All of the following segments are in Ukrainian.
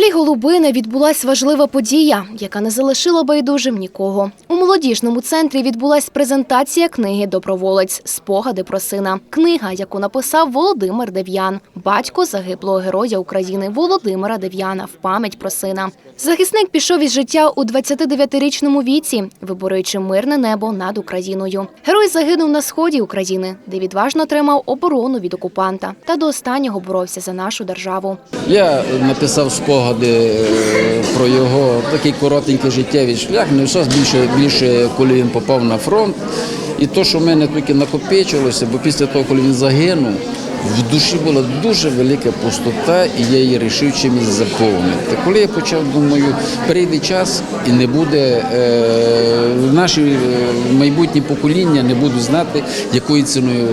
селі Голубине відбулась важлива подія, яка не залишила байдужим нікого. У молодіжному центрі відбулась презентація книги Доброволець Спогади про сина. Книга, яку написав Володимир Дев'ян, батько загиблого героя України Володимира Дев'яна в пам'ять про сина. Захисник пішов із життя у 29-річному віці, виборюючи мирне небо над Україною. Герой загинув на сході України, де відважно тримав оборону від окупанта та до останнього боровся за нашу державу. Я написав спогади е, про його такий коротенький життєвий шлях. Не все більше, більше, коли він попав на фронт. І то, що в мене тільки накопичилося, бо після того, коли він загинув, в душі була дуже велика пустота, і я її вирішив чимось заповнити. Коли я почав, думаю, прийде час і не буде е, наші е, майбутні покоління не будуть знати, якою ціною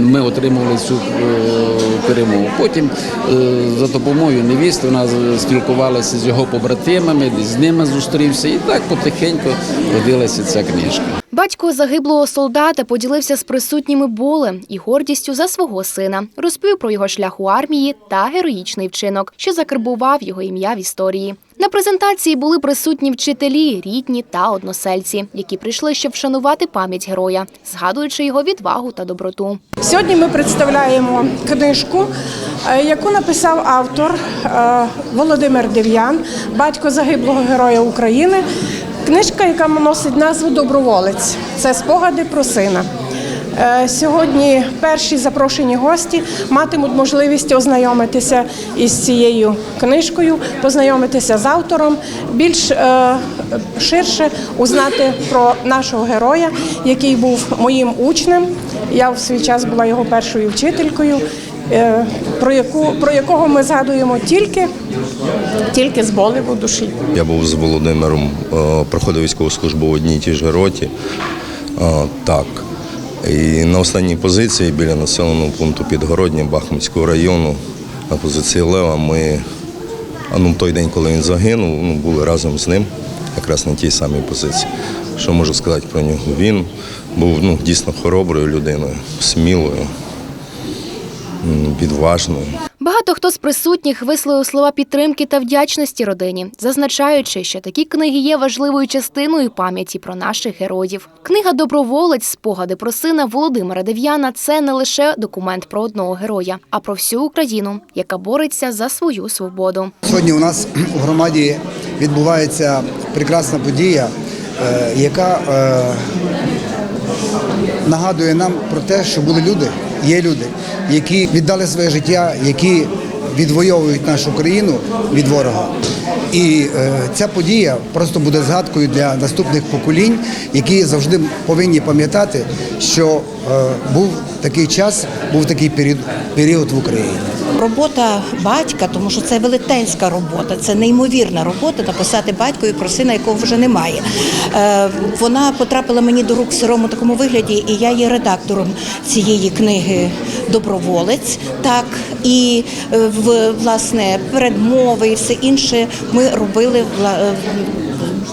ми отримували цю е, перемогу. Потім е, за допомогою невісти вона спілкувалася з його побратимами, з ними зустрівся, і так потихеньку родилася ця книжка. Батько загиблого солдата поділився з присутніми болем і гордістю за свого сина, розповів про його шлях у армії та героїчний вчинок, що закарбував його ім'я в історії. На презентації були присутні вчителі, рідні та односельці, які прийшли, щоб вшанувати пам'ять героя, згадуючи його відвагу та доброту. Сьогодні ми представляємо книжку, е, яку написав автор е, Володимир Дев'ян, батько загиблого героя України. Книжка, яка носить назву Доброволець. Це спогади про сина. Е, Сьогодні перші запрошені гості матимуть можливість ознайомитися із цією книжкою, познайомитися з автором, більш е, ширше узнати про нашого героя, який був моїм учнем. Я в свій час була його першою вчителькою, про, яку, про якого ми згадуємо тільки, тільки з болем душі. Я був з Володимиром, е, проходив військову службу в одній тій ж роті. Е, Так. І на останній позиції біля населеного пункту Підгородні Бахмутського району на позиції Лева ми ну, в той день, коли він загинув, ну, були разом з ним, якраз на тій самій позиції. Що можу сказати про нього? Він був ну, дійсно хороброю людиною, смілою, м, відважною. Багато хто з присутніх висловив слова підтримки та вдячності родині, зазначаючи, що такі книги є важливою частиною пам'яті про наших героїв. Книга Доброволець спогади про сина Володимира Дев'яна це не лише документ про одного героя, а про всю Україну, яка бореться за свою свободу. Сьогодні у нас у громаді відбувається прекрасна подія, е, яка е, нагадує нам про те, що були люди, є люди, які віддали своє життя, які відвоюють нашу країну від ворога. І е, ця подія просто буде згадкою для наступних поколінь, які завжди повинні пам'ятати, що е, був такий час, був такий період, період в Україні. Робота батька, тому що це велетенська робота, це неймовірна робота написати батькові про сина, якого вже немає. Е, вона потрапила мені до рук в сирому такому вигляді, і я є редактором цієї книги Доброволець. Так і е, власне передмови і все інше ми робили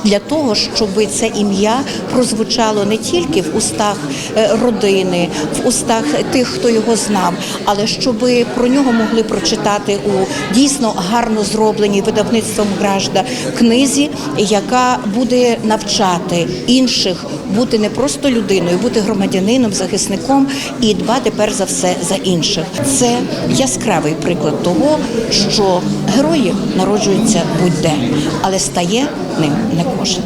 для того, щоб це ім'я прозвучало не тільки в устах е, родини, в устах тих, хто його знав, але щоб про нього могли прочитати у дійсно гарно зробленій видавництвом гражда книзі, яка буде навчати інших бути не просто людиною, бути громадянином, захисником і дбати перш за все за інших. Це яскравий приклад того, що герої народжуються будь-де, але стає ним не кожен.